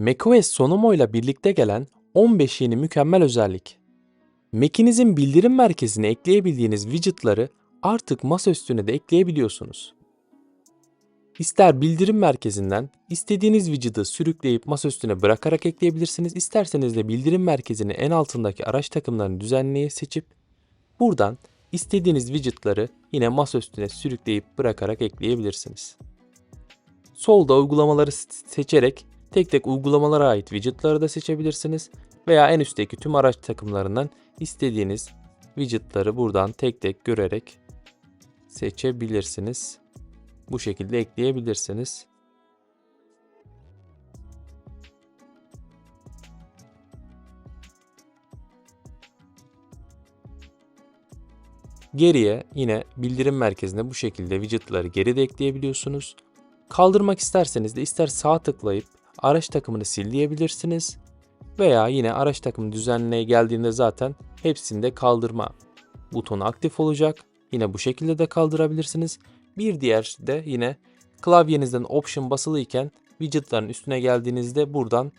macOS Sonomo ile birlikte gelen 15 yeni mükemmel özellik. Mac'inizin bildirim merkezine ekleyebildiğiniz widget'ları artık masaüstüne de ekleyebiliyorsunuz. İster bildirim merkezinden istediğiniz widget'ı sürükleyip masaüstüne bırakarak ekleyebilirsiniz. İsterseniz de bildirim merkezinin en altındaki araç takımlarını düzenleye seçip buradan istediğiniz widget'ları yine masaüstüne sürükleyip bırakarak ekleyebilirsiniz. Solda uygulamaları seçerek tek tek uygulamalara ait widget'ları da seçebilirsiniz veya en üstteki tüm araç takımlarından istediğiniz widget'ları buradan tek tek görerek seçebilirsiniz. Bu şekilde ekleyebilirsiniz. Geriye yine bildirim merkezine bu şekilde widget'ları geri de ekleyebiliyorsunuz. Kaldırmak isterseniz de ister sağ tıklayıp araç takımını sil diyebilirsiniz. Veya yine araç takımı düzenlemeye geldiğinde zaten hepsinde kaldırma butonu aktif olacak. Yine bu şekilde de kaldırabilirsiniz. Bir diğer de yine klavyenizden option basılıyken widgetların üstüne geldiğinizde buradan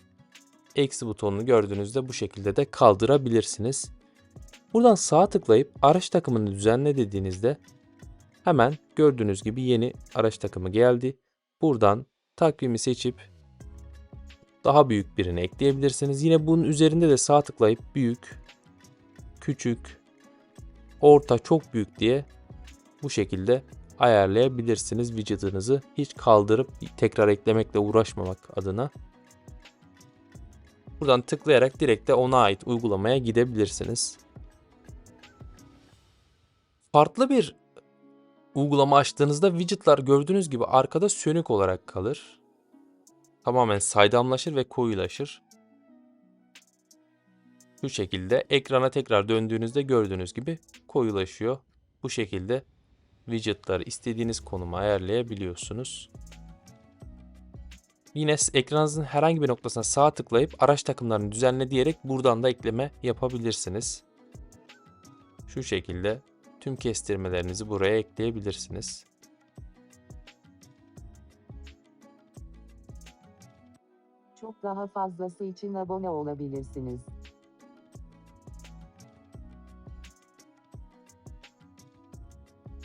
eksi butonunu gördüğünüzde bu şekilde de kaldırabilirsiniz. Buradan sağa tıklayıp araç takımını düzenle dediğinizde hemen gördüğünüz gibi yeni araç takımı geldi. Buradan takvimi seçip daha büyük birini ekleyebilirsiniz. Yine bunun üzerinde de sağ tıklayıp büyük, küçük, orta, çok büyük diye bu şekilde ayarlayabilirsiniz widget'ınızı. Hiç kaldırıp tekrar eklemekle uğraşmamak adına. Buradan tıklayarak direkt de ona ait uygulamaya gidebilirsiniz. Farklı bir uygulama açtığınızda widget'lar gördüğünüz gibi arkada sönük olarak kalır. Tamamen saydamlaşır ve koyulaşır. Bu şekilde ekrana tekrar döndüğünüzde gördüğünüz gibi koyulaşıyor. Bu şekilde widget'ları istediğiniz konuma ayarlayabiliyorsunuz. Yine ekranınızın herhangi bir noktasına sağ tıklayıp araç takımlarını düzenle diyerek buradan da ekleme yapabilirsiniz. Şu şekilde tüm kestirmelerinizi buraya ekleyebilirsiniz. Daha fazlası için abone olabilirsiniz.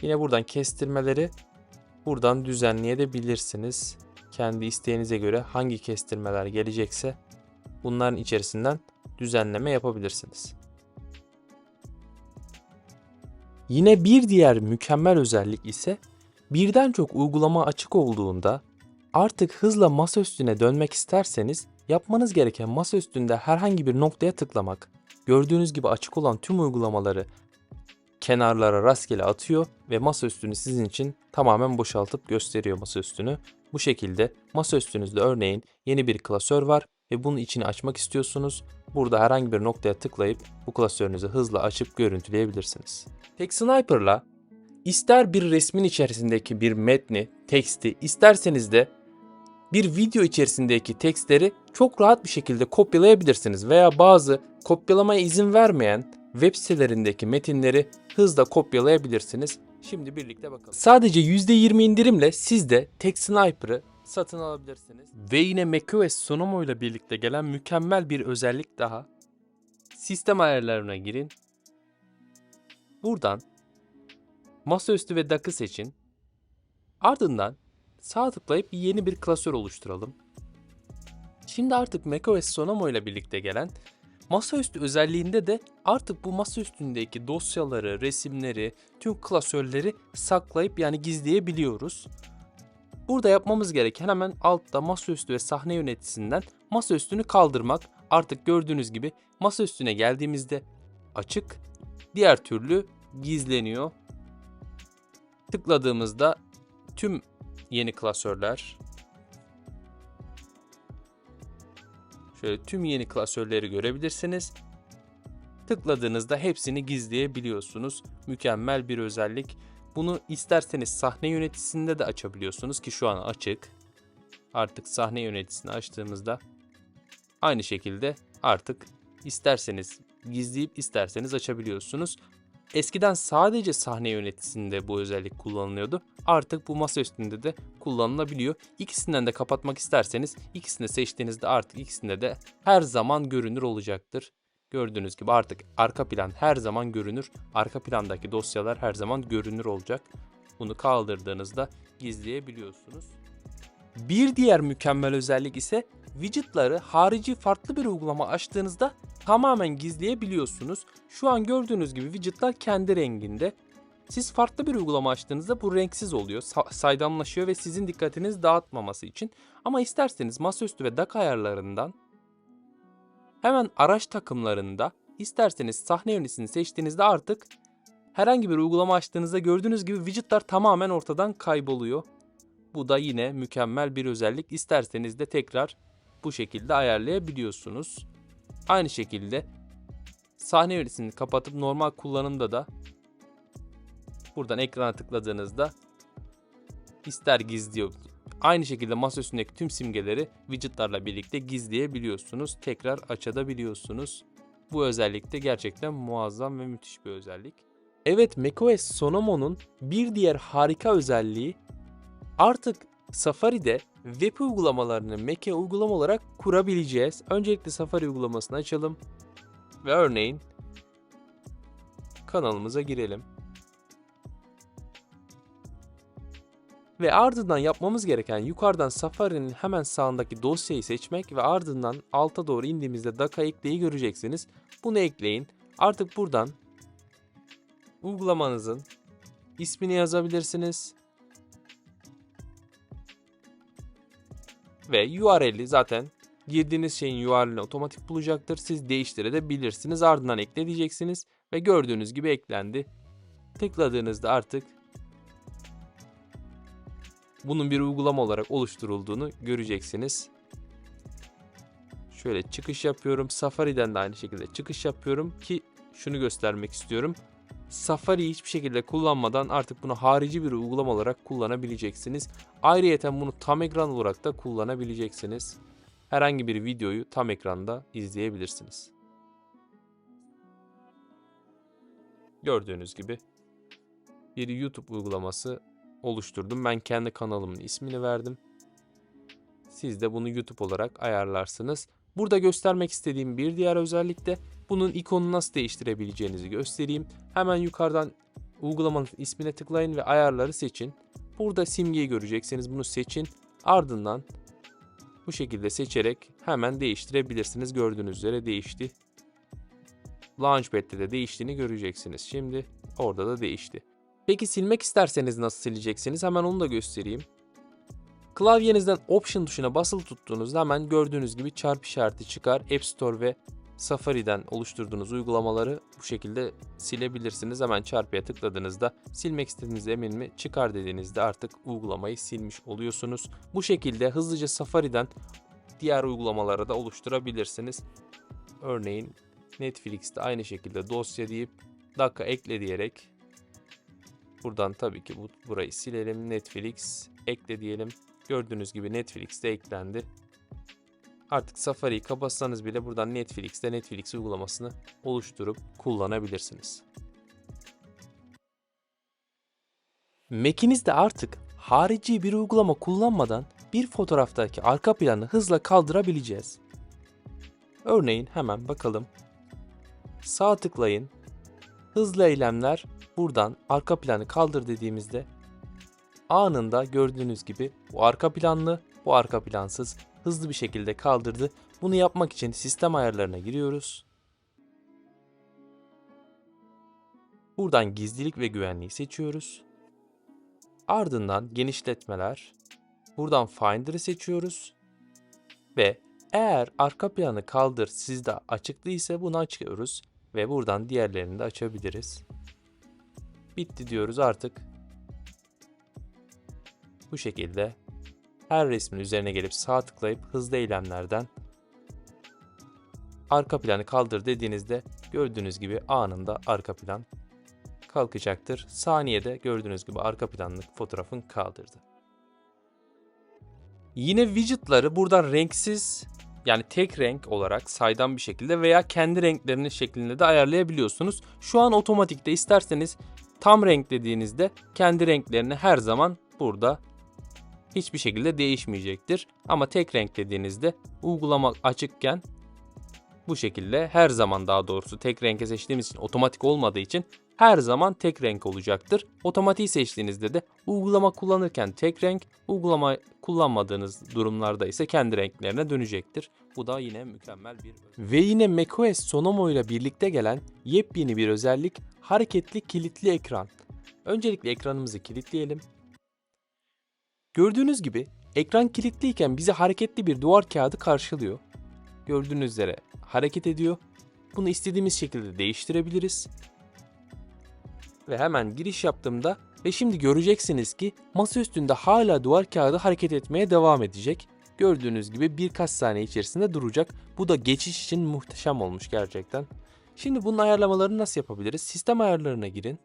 Yine buradan kestirmeleri buradan düzenleyebilirsiniz. Kendi isteğinize göre hangi kestirmeler gelecekse bunların içerisinden düzenleme yapabilirsiniz. Yine bir diğer mükemmel özellik ise birden çok uygulama açık olduğunda artık hızla masa üstüne dönmek isterseniz yapmanız gereken masa üstünde herhangi bir noktaya tıklamak. Gördüğünüz gibi açık olan tüm uygulamaları kenarlara rastgele atıyor ve masa üstünü sizin için tamamen boşaltıp gösteriyor masa üstünü. Bu şekilde masa üstünüzde örneğin yeni bir klasör var ve bunun içini açmak istiyorsunuz. Burada herhangi bir noktaya tıklayıp bu klasörünüzü hızla açıp görüntüleyebilirsiniz. Tek Sniper'la ister bir resmin içerisindeki bir metni, teksti, isterseniz de bir video içerisindeki tekstleri çok rahat bir şekilde kopyalayabilirsiniz veya bazı kopyalamaya izin vermeyen web sitelerindeki metinleri hızla kopyalayabilirsiniz. Şimdi birlikte bakalım. Sadece %20 indirimle siz de TechSniper'ı satın alabilirsiniz. Ve yine macOS ile birlikte gelen mükemmel bir özellik daha. Sistem ayarlarına girin. Buradan masaüstü ve DAC'ı seçin. Ardından sağ tıklayıp yeni bir klasör oluşturalım. Şimdi artık macOS Sonomo ile birlikte gelen masaüstü özelliğinde de artık bu masaüstündeki dosyaları, resimleri, tüm klasörleri saklayıp yani gizleyebiliyoruz. Burada yapmamız gereken hemen altta masaüstü ve sahne yöneticisinden masaüstünü kaldırmak. Artık gördüğünüz gibi masaüstüne geldiğimizde açık, diğer türlü gizleniyor. Tıkladığımızda tüm yeni klasörler Şöyle tüm yeni klasörleri görebilirsiniz. Tıkladığınızda hepsini gizleyebiliyorsunuz. Mükemmel bir özellik. Bunu isterseniz sahne yöneticisinde de açabiliyorsunuz ki şu an açık. Artık sahne yöneticisini açtığımızda aynı şekilde artık isterseniz gizleyip isterseniz açabiliyorsunuz. Eskiden sadece sahne yöneticisinde bu özellik kullanılıyordu. Artık bu masa üstünde de kullanılabiliyor. İkisinden de kapatmak isterseniz ikisini de seçtiğinizde artık ikisinde de her zaman görünür olacaktır. Gördüğünüz gibi artık arka plan her zaman görünür. Arka plandaki dosyalar her zaman görünür olacak. Bunu kaldırdığınızda gizleyebiliyorsunuz. Bir diğer mükemmel özellik ise widgetları harici farklı bir uygulama açtığınızda tamamen gizleyebiliyorsunuz. Şu an gördüğünüz gibi widgetlar kendi renginde. Siz farklı bir uygulama açtığınızda bu renksiz oluyor, sa- saydamlaşıyor ve sizin dikkatinizi dağıtmaması için. Ama isterseniz masaüstü ve DAC ayarlarından hemen araç takımlarında isterseniz sahne yöneticisini seçtiğinizde artık herhangi bir uygulama açtığınızda gördüğünüz gibi widgetlar tamamen ortadan kayboluyor. Bu da yine mükemmel bir özellik. İsterseniz de tekrar bu şekilde ayarlayabiliyorsunuz. Aynı şekilde sahne yöneticisini kapatıp normal kullanımda da buradan ekrana tıkladığınızda ister gizliyor. Aynı şekilde masa üstündeki tüm simgeleri widgetlarla birlikte gizleyebiliyorsunuz. Tekrar açabiliyorsunuz. Bu özellik de gerçekten muazzam ve müthiş bir özellik. Evet macOS Sonomo'nun bir diğer harika özelliği artık Safari'de web uygulamalarını Mac'e uygulama olarak kurabileceğiz. Öncelikle Safari uygulamasını açalım ve örneğin kanalımıza girelim. Ve ardından yapmamız gereken yukarıdan Safari'nin hemen sağındaki dosyayı seçmek ve ardından alta doğru indiğimizde DAC'a ekleyi göreceksiniz. Bunu ekleyin. Artık buradan uygulamanızın ismini yazabilirsiniz. Ve URL'i zaten girdiğiniz şeyin URL'ini otomatik bulacaktır. Siz değiştirebilirsiniz. Ardından ekle diyeceksiniz ve gördüğünüz gibi eklendi. Tıkladığınızda artık bunun bir uygulama olarak oluşturulduğunu göreceksiniz. Şöyle çıkış yapıyorum. Safari'den de aynı şekilde çıkış yapıyorum ki şunu göstermek istiyorum. Safari'yi hiçbir şekilde kullanmadan artık bunu harici bir uygulama olarak kullanabileceksiniz. Ayrıyeten bunu tam ekran olarak da kullanabileceksiniz. Herhangi bir videoyu tam ekranda izleyebilirsiniz. Gördüğünüz gibi bir YouTube uygulaması oluşturdum. Ben kendi kanalımın ismini verdim. Siz de bunu YouTube olarak ayarlarsınız. Burada göstermek istediğim bir diğer özellik de bunun ikonunu nasıl değiştirebileceğinizi göstereyim. Hemen yukarıdan uygulamanın ismine tıklayın ve ayarları seçin. Burada simgeyi göreceksiniz. Bunu seçin. Ardından bu şekilde seçerek hemen değiştirebilirsiniz. Gördüğünüz üzere değişti. Launchpad'de de değiştiğini göreceksiniz. Şimdi orada da değişti. Peki silmek isterseniz nasıl sileceksiniz? Hemen onu da göstereyim. Klavyenizden Option tuşuna basılı tuttuğunuzda hemen gördüğünüz gibi çarpı işareti çıkar. App Store ve Safari'den oluşturduğunuz uygulamaları bu şekilde silebilirsiniz. Hemen çarpıya tıkladığınızda silmek istediğiniz emin mi çıkar dediğinizde artık uygulamayı silmiş oluyorsunuz. Bu şekilde hızlıca Safari'den diğer uygulamaları da oluşturabilirsiniz. Örneğin Netflix'te aynı şekilde dosya deyip dakika ekle diyerek buradan tabii ki bu, burayı silelim. Netflix ekle diyelim. Gördüğünüz gibi Netflix'te eklendi. Artık Safari'yi kapatsanız bile buradan Netflix'te Netflix uygulamasını oluşturup kullanabilirsiniz. Mac'inizde artık harici bir uygulama kullanmadan bir fotoğraftaki arka planı hızla kaldırabileceğiz. Örneğin hemen bakalım. Sağ tıklayın. Hızlı eylemler buradan arka planı kaldır dediğimizde anında gördüğünüz gibi bu arka planlı, bu arka plansız hızlı bir şekilde kaldırdı. Bunu yapmak için sistem ayarlarına giriyoruz. Buradan gizlilik ve güvenliği seçiyoruz. Ardından genişletmeler. Buradan Finder'ı seçiyoruz. Ve eğer arka planı kaldır sizde açık değilse bunu açıyoruz. Ve buradan diğerlerini de açabiliriz. Bitti diyoruz artık. Bu şekilde her resmin üzerine gelip sağ tıklayıp hızlı eylemlerden arka planı kaldır dediğinizde gördüğünüz gibi anında arka plan kalkacaktır. Saniyede gördüğünüz gibi arka planlık fotoğrafın kaldırdı. Yine widgetları buradan renksiz yani tek renk olarak saydam bir şekilde veya kendi renklerinin şeklinde de ayarlayabiliyorsunuz. Şu an otomatikte isterseniz tam renk dediğinizde kendi renklerini her zaman burada hiçbir şekilde değişmeyecektir. Ama tek renk dediğinizde uygulama açıkken bu şekilde her zaman daha doğrusu tek renke seçtiğimiz için otomatik olmadığı için her zaman tek renk olacaktır. Otomatiği seçtiğinizde de uygulama kullanırken tek renk, uygulama kullanmadığınız durumlarda ise kendi renklerine dönecektir. Bu da yine mükemmel bir Ve yine macOS Sonomo ile birlikte gelen yepyeni bir özellik hareketli kilitli ekran. Öncelikle ekranımızı kilitleyelim. Gördüğünüz gibi ekran kilitliyken bizi hareketli bir duvar kağıdı karşılıyor. Gördüğünüz üzere hareket ediyor. Bunu istediğimiz şekilde değiştirebiliriz. Ve hemen giriş yaptığımda ve şimdi göreceksiniz ki masa üstünde hala duvar kağıdı hareket etmeye devam edecek. Gördüğünüz gibi birkaç saniye içerisinde duracak. Bu da geçiş için muhteşem olmuş gerçekten. Şimdi bunun ayarlamalarını nasıl yapabiliriz? Sistem ayarlarına girin.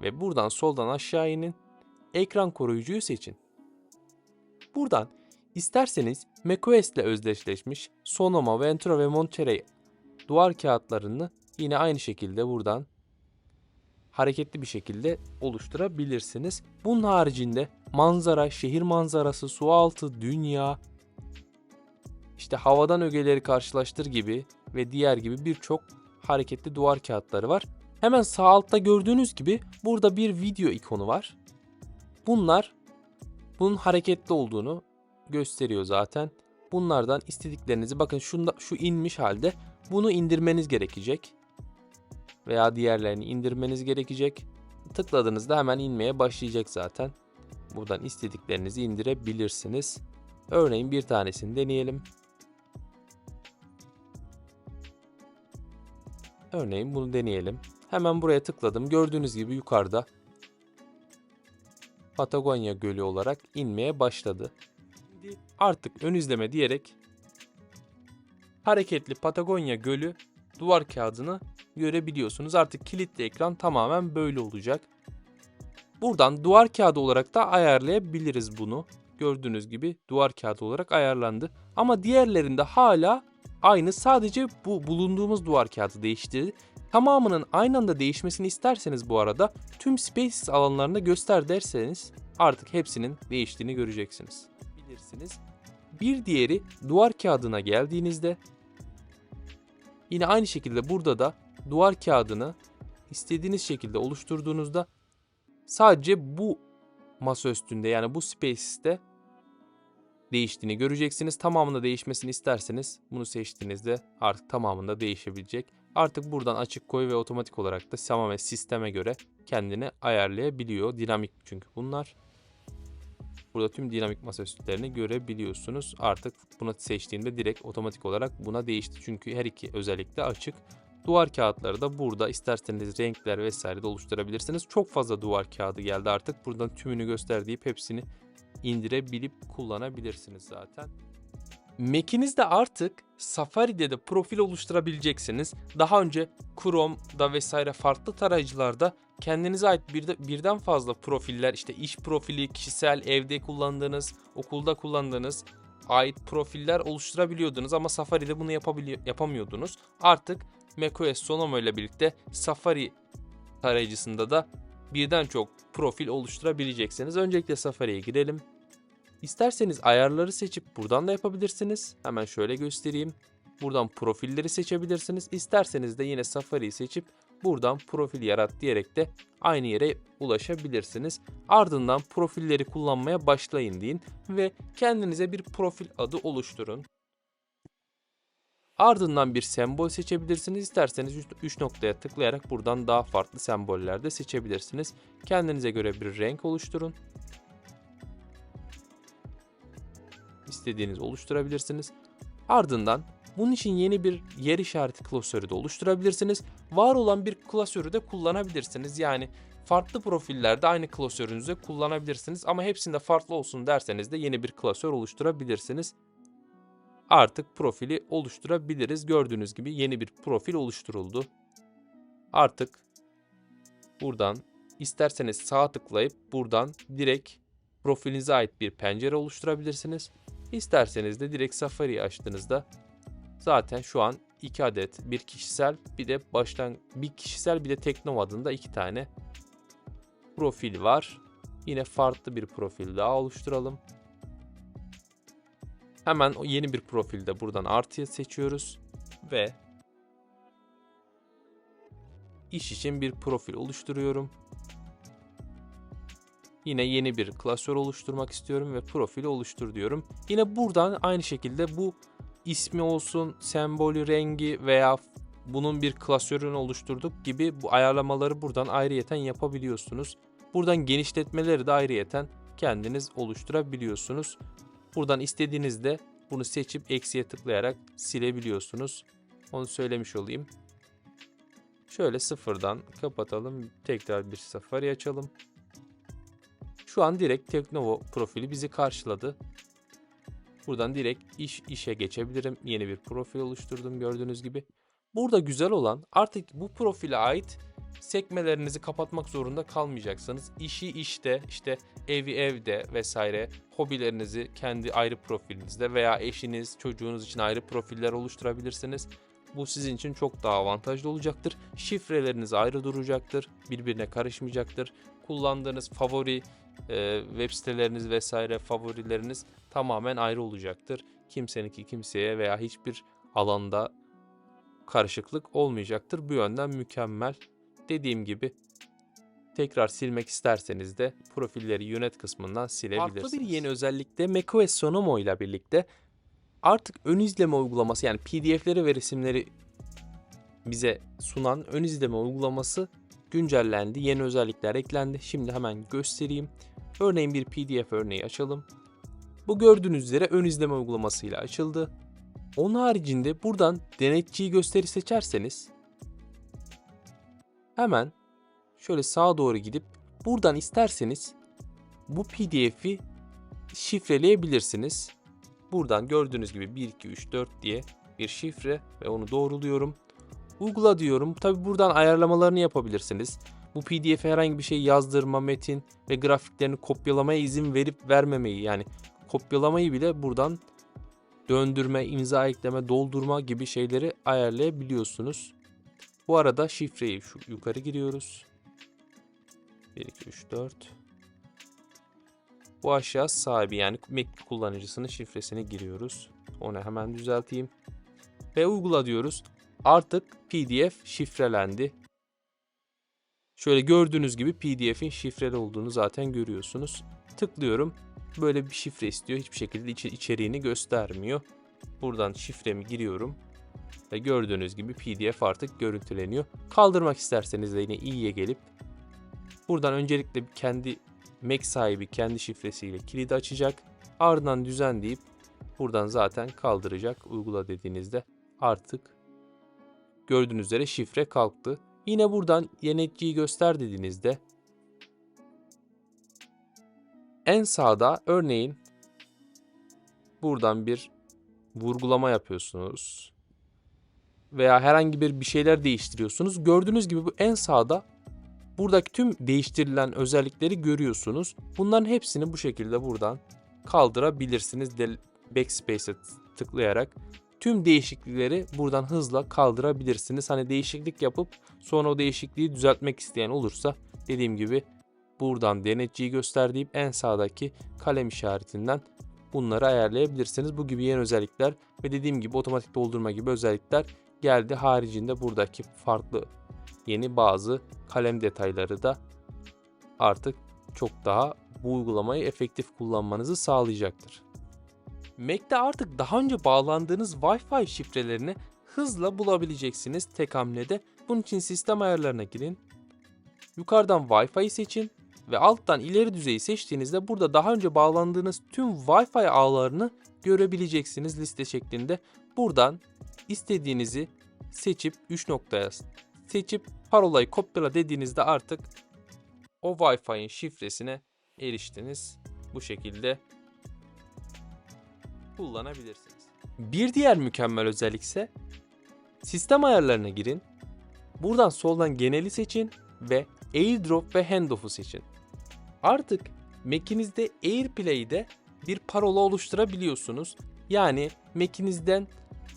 Ve buradan soldan aşağı inin. Ekran koruyucuyu seçin. Buradan isterseniz macOS ile özdeşleşmiş Sonoma, Ventura ve Monterey duvar kağıtlarını yine aynı şekilde buradan hareketli bir şekilde oluşturabilirsiniz. Bunun haricinde manzara, şehir manzarası, su altı, dünya, işte havadan ögeleri karşılaştır gibi ve diğer gibi birçok hareketli duvar kağıtları var. Hemen sağ altta gördüğünüz gibi burada bir video ikonu var. Bunlar bunun hareketli olduğunu gösteriyor zaten. Bunlardan istediklerinizi bakın şunda şu inmiş halde bunu indirmeniz gerekecek. Veya diğerlerini indirmeniz gerekecek. Tıkladığınızda hemen inmeye başlayacak zaten. Buradan istediklerinizi indirebilirsiniz. Örneğin bir tanesini deneyelim. Örneğin bunu deneyelim. Hemen buraya tıkladım. Gördüğünüz gibi yukarıda Patagonya Gölü olarak inmeye başladı. Artık ön izleme diyerek hareketli Patagonya Gölü duvar kağıdını görebiliyorsunuz. Artık kilitli ekran tamamen böyle olacak. Buradan duvar kağıdı olarak da ayarlayabiliriz bunu. Gördüğünüz gibi duvar kağıdı olarak ayarlandı. Ama diğerlerinde hala aynı sadece bu bulunduğumuz duvar kağıdı değiştirdi. Tamamının aynı anda değişmesini isterseniz bu arada tüm Spaces alanlarında göster derseniz artık hepsinin değiştiğini göreceksiniz. Bilirsiniz. Bir diğeri duvar kağıdına geldiğinizde yine aynı şekilde burada da duvar kağıdını istediğiniz şekilde oluşturduğunuzda sadece bu masa üstünde yani bu Spaces'te değiştiğini göreceksiniz. Tamamında değişmesini isterseniz bunu seçtiğinizde artık tamamında değişebilecek. Artık buradan açık koy ve otomatik olarak da tamamen sisteme göre kendini ayarlayabiliyor. Dinamik çünkü bunlar. Burada tüm dinamik masaüstlerini görebiliyorsunuz. Artık bunu seçtiğimde direkt otomatik olarak buna değişti. Çünkü her iki özellik de açık. Duvar kağıtları da burada isterseniz renkler vesaire de oluşturabilirsiniz. Çok fazla duvar kağıdı geldi artık. Buradan tümünü göster deyip hepsini indirebilip kullanabilirsiniz zaten. Mac'inizde artık Safari'de de profil oluşturabileceksiniz. Daha önce Chrome'da vesaire farklı tarayıcılarda kendinize ait bir birden fazla profiller işte iş profili, kişisel, evde kullandığınız, okulda kullandığınız ait profiller oluşturabiliyordunuz ama Safari'de bunu yapamıyordunuz. Artık macOS Sonoma ile birlikte Safari tarayıcısında da birden çok profil oluşturabileceksiniz. Öncelikle Safari'ye girelim. İsterseniz ayarları seçip buradan da yapabilirsiniz. Hemen şöyle göstereyim. Buradan profilleri seçebilirsiniz. İsterseniz de yine Safari'yi seçip buradan profil yarat diyerek de aynı yere ulaşabilirsiniz. Ardından profilleri kullanmaya başlayın deyin ve kendinize bir profil adı oluşturun. Ardından bir sembol seçebilirsiniz. İsterseniz 3 noktaya tıklayarak buradan daha farklı semboller de seçebilirsiniz. Kendinize göre bir renk oluşturun. İstediğiniz oluşturabilirsiniz. Ardından bunun için yeni bir yer işareti klasörü de oluşturabilirsiniz. Var olan bir klasörü de kullanabilirsiniz. Yani farklı profillerde aynı klasörünüzü kullanabilirsiniz ama hepsinde farklı olsun derseniz de yeni bir klasör oluşturabilirsiniz. Artık profili oluşturabiliriz. Gördüğünüz gibi yeni bir profil oluşturuldu. Artık buradan isterseniz sağ tıklayıp buradan direkt profilinize ait bir pencere oluşturabilirsiniz. İsterseniz de direkt Safari'yi açtığınızda zaten şu an iki adet bir kişisel bir de baştan bir kişisel bir de Teknova adında iki tane profil var. Yine farklı bir profil daha oluşturalım. Hemen o yeni bir profilde buradan artıya seçiyoruz ve iş için bir profil oluşturuyorum. Yine yeni bir klasör oluşturmak istiyorum ve profili oluştur diyorum. Yine buradan aynı şekilde bu ismi olsun, sembolü, rengi veya bunun bir klasörünü oluşturduk gibi bu ayarlamaları buradan ayrıyeten yapabiliyorsunuz. Buradan genişletmeleri de ayrıyeten kendiniz oluşturabiliyorsunuz. Buradan istediğinizde bunu seçip eksiye tıklayarak silebiliyorsunuz. Onu söylemiş olayım. Şöyle sıfırdan kapatalım. Tekrar bir Safari açalım. Şu an direkt Teknovo profili bizi karşıladı. Buradan direkt iş işe geçebilirim. Yeni bir profil oluşturdum gördüğünüz gibi. Burada güzel olan artık bu profile ait sekmelerinizi kapatmak zorunda kalmayacaksınız. İşi işte, işte evi evde vesaire hobilerinizi kendi ayrı profilinizde veya eşiniz, çocuğunuz için ayrı profiller oluşturabilirsiniz. Bu sizin için çok daha avantajlı olacaktır. Şifreleriniz ayrı duracaktır. Birbirine karışmayacaktır. Kullandığınız favori e, web siteleriniz vesaire favorileriniz tamamen ayrı olacaktır. Kimseninki kimseye veya hiçbir alanda karışıklık olmayacaktır. Bu yönden mükemmel. Dediğim gibi tekrar silmek isterseniz de profilleri yönet kısmından silebilirsiniz. Farklı bir yeni özellik de macOS Sonomo ile birlikte artık ön izleme uygulaması yani PDF'leri ve resimleri bize sunan ön izleme uygulaması güncellendi. Yeni özellikler eklendi. Şimdi hemen göstereyim. Örneğin bir PDF örneği açalım. Bu gördüğünüz üzere ön izleme uygulamasıyla açıldı. Onun haricinde buradan denetçiyi gösteri seçerseniz hemen şöyle sağa doğru gidip buradan isterseniz bu PDF'i şifreleyebilirsiniz. Buradan gördüğünüz gibi 1 2 3 4 diye bir şifre ve onu doğruluyorum. Uygula diyorum. Tabi buradan ayarlamalarını yapabilirsiniz. Bu PDF'e herhangi bir şey yazdırma, metin ve grafiklerini kopyalamaya izin verip vermemeyi yani kopyalamayı bile buradan döndürme, imza ekleme, doldurma gibi şeyleri ayarlayabiliyorsunuz. Bu arada şifreyi şu yukarı giriyoruz. 1 2 3 4 Bu aşağı sahibi yani Mac kullanıcısının şifresini giriyoruz. Onu hemen düzelteyim. Ve uygula diyoruz. Artık PDF şifrelendi. Şöyle gördüğünüz gibi PDF'in şifreli olduğunu zaten görüyorsunuz. Tıklıyorum. Böyle bir şifre istiyor. Hiçbir şekilde içi- içeriğini göstermiyor. Buradan şifremi giriyorum. Ve gördüğünüz gibi PDF artık görüntüleniyor. Kaldırmak isterseniz de yine iyiye gelip buradan öncelikle kendi Mac sahibi kendi şifresiyle kilidi açacak. Ardından düzen deyip buradan zaten kaldıracak. Uygula dediğinizde artık gördüğünüz üzere şifre kalktı. Yine buradan yöneticiyi göster dediğinizde en sağda örneğin buradan bir vurgulama yapıyorsunuz veya herhangi bir bir şeyler değiştiriyorsunuz. Gördüğünüz gibi bu en sağda buradaki tüm değiştirilen özellikleri görüyorsunuz. Bunların hepsini bu şekilde buradan kaldırabilirsiniz. Backspace'e tıklayarak tüm değişiklikleri buradan hızla kaldırabilirsiniz. Hani değişiklik yapıp sonra o değişikliği düzeltmek isteyen olursa dediğim gibi buradan denetçiyi göster deyip en sağdaki kalem işaretinden bunları ayarlayabilirsiniz. Bu gibi yeni özellikler ve dediğim gibi otomatik doldurma gibi özellikler geldi. Haricinde buradaki farklı yeni bazı kalem detayları da artık çok daha bu uygulamayı efektif kullanmanızı sağlayacaktır. Mac'te artık daha önce bağlandığınız Wi-Fi şifrelerini hızla bulabileceksiniz tek hamlede. Bunun için sistem ayarlarına girin. Yukarıdan Wi-Fi'yi seçin ve alttan ileri düzeyi seçtiğinizde burada daha önce bağlandığınız tüm Wi-Fi ağlarını görebileceksiniz liste şeklinde. Buradan istediğinizi seçip 3 noktaya seçip parolayı kopyala dediğinizde artık o Wi-Fi'nin şifresine eriştiniz. Bu şekilde kullanabilirsiniz. Bir diğer mükemmel özellik ise sistem ayarlarına girin. Buradan soldan geneli seçin ve AirDrop ve Handoff'u seçin. Artık Mac'inizde AirPlay'de bir parola oluşturabiliyorsunuz. Yani Mac'inizden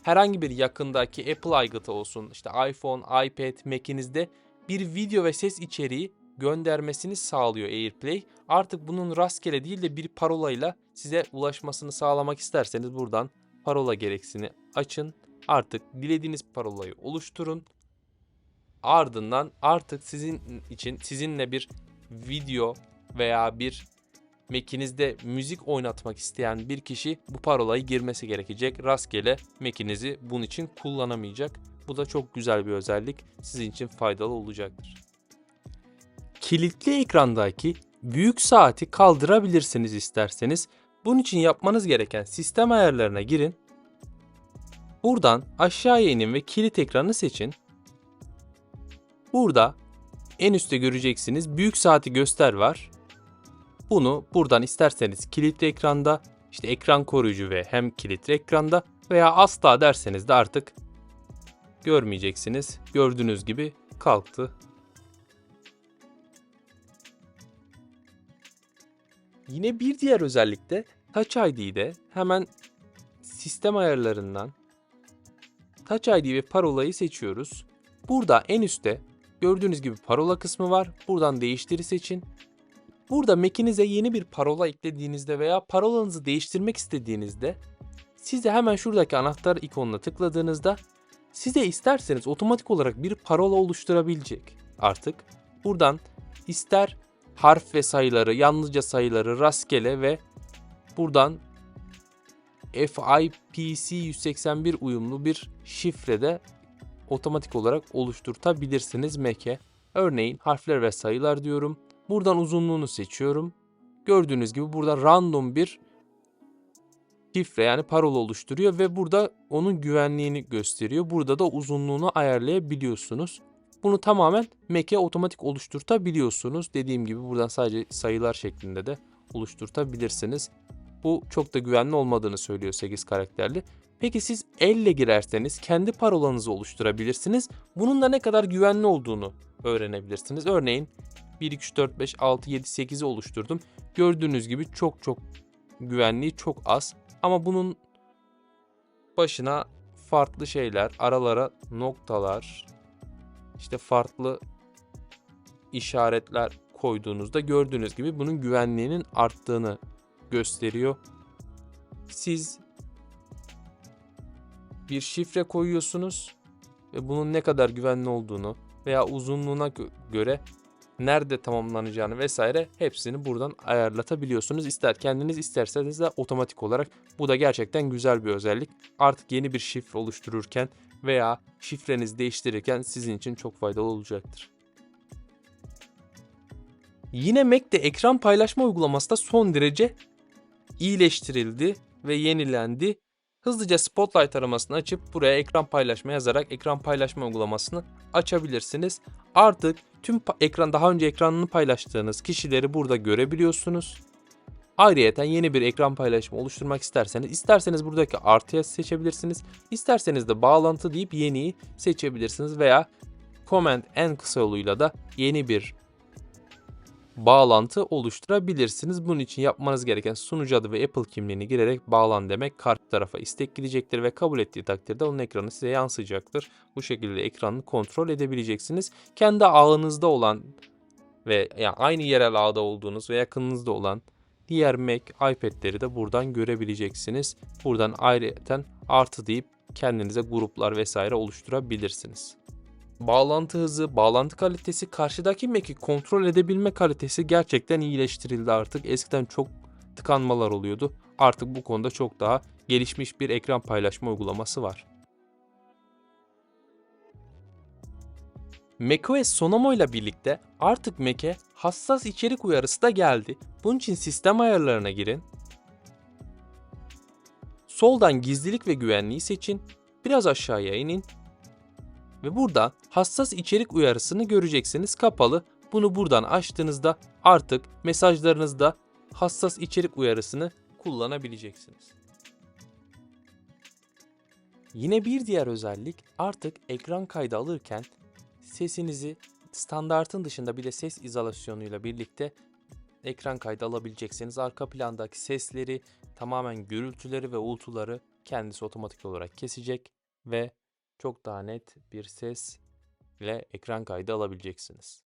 herhangi bir yakındaki Apple aygıtı olsun, işte iPhone, iPad, Mac'inizde bir video ve ses içeriği göndermesini sağlıyor AirPlay. Artık bunun rastgele değil de bir parolayla size ulaşmasını sağlamak isterseniz buradan parola gereksini açın. Artık dilediğiniz parolayı oluşturun. Ardından artık sizin için sizinle bir video veya bir Mac'inizde müzik oynatmak isteyen bir kişi bu parolayı girmesi gerekecek. Rastgele Mac'inizi bunun için kullanamayacak. Bu da çok güzel bir özellik. Sizin için faydalı olacaktır. Kilitli ekrandaki büyük saati kaldırabilirsiniz isterseniz. Bunun için yapmanız gereken sistem ayarlarına girin. Buradan aşağıya inin ve kilit ekranı seçin. Burada en üstte göreceksiniz büyük saati göster var. Bunu buradan isterseniz kilitli ekranda, işte ekran koruyucu ve hem kilitli ekranda veya asla derseniz de artık görmeyeceksiniz. Gördüğünüz gibi kalktı. Yine bir diğer özellik de Touch ID'de hemen sistem ayarlarından Touch ID ve parolayı seçiyoruz. Burada en üstte gördüğünüz gibi parola kısmı var. Buradan değiştiri seçin. Burada Mac'inize yeni bir parola eklediğinizde veya parolanızı değiştirmek istediğinizde size hemen şuradaki anahtar ikonuna tıkladığınızda size isterseniz otomatik olarak bir parola oluşturabilecek artık. Buradan ister harf ve sayıları, yalnızca sayıları rastgele ve buradan FIPC 181 uyumlu bir şifrede otomatik olarak oluşturtabilirsiniz Mac'e. Örneğin harfler ve sayılar diyorum. Buradan uzunluğunu seçiyorum. Gördüğünüz gibi burada random bir şifre yani parola oluşturuyor ve burada onun güvenliğini gösteriyor. Burada da uzunluğunu ayarlayabiliyorsunuz. Bunu tamamen Mac'e otomatik oluşturtabiliyorsunuz. Dediğim gibi buradan sadece sayılar şeklinde de oluşturtabilirsiniz. Bu çok da güvenli olmadığını söylüyor 8 karakterli. Peki siz elle girerseniz kendi parolanızı oluşturabilirsiniz. Bunun da ne kadar güvenli olduğunu öğrenebilirsiniz. Örneğin 1, 2, 3, 4, 5, 6, 7, 8'i oluşturdum. Gördüğünüz gibi çok çok güvenliği çok az. Ama bunun başına farklı şeyler, aralara noktalar, işte farklı işaretler koyduğunuzda gördüğünüz gibi bunun güvenliğinin arttığını gösteriyor. Siz bir şifre koyuyorsunuz ve bunun ne kadar güvenli olduğunu veya uzunluğuna gö- göre nerede tamamlanacağını vesaire hepsini buradan ayarlatabiliyorsunuz. İster kendiniz isterseniz de otomatik olarak. Bu da gerçekten güzel bir özellik. Artık yeni bir şifre oluştururken veya şifrenizi değiştirirken sizin için çok faydalı olacaktır. Yine Mac'te ekran paylaşma uygulaması da son derece iyileştirildi ve yenilendi. Hızlıca Spotlight aramasını açıp buraya ekran paylaşma yazarak ekran paylaşma uygulamasını açabilirsiniz. Artık tüm ekran daha önce ekranını paylaştığınız kişileri burada görebiliyorsunuz. Ayrıyeten yeni bir ekran paylaşımı oluşturmak isterseniz isterseniz buradaki artıya seçebilirsiniz. İsterseniz de bağlantı deyip yeniyi seçebilirsiniz veya Command en kısa yoluyla da yeni bir bağlantı oluşturabilirsiniz. Bunun için yapmanız gereken sunucu adı ve Apple kimliğini girerek bağlan demek karşı tarafa istek gidecektir ve kabul ettiği takdirde onun ekranı size yansıyacaktır. Bu şekilde ekranını kontrol edebileceksiniz. Kendi ağınızda olan ve yani aynı yerel ağda olduğunuz ve yakınınızda olan diğer Mac, iPad'leri de buradan görebileceksiniz. Buradan ayrıca artı deyip kendinize gruplar vesaire oluşturabilirsiniz bağlantı hızı, bağlantı kalitesi, karşıdaki Mac'i kontrol edebilme kalitesi gerçekten iyileştirildi artık. Eskiden çok tıkanmalar oluyordu. Artık bu konuda çok daha gelişmiş bir ekran paylaşma uygulaması var. macOS Sonoma ile birlikte artık Mac'e hassas içerik uyarısı da geldi. Bunun için sistem ayarlarına girin. Soldan gizlilik ve güvenliği seçin. Biraz aşağıya inin ve burada hassas içerik uyarısını göreceksiniz kapalı. Bunu buradan açtığınızda artık mesajlarınızda hassas içerik uyarısını kullanabileceksiniz. Yine bir diğer özellik artık ekran kaydı alırken sesinizi standartın dışında bir de ses izolasyonuyla birlikte ekran kaydı alabileceksiniz. Arka plandaki sesleri, tamamen gürültüleri ve uğultuları kendisi otomatik olarak kesecek ve çok daha net bir ses ile ekran kaydı alabileceksiniz.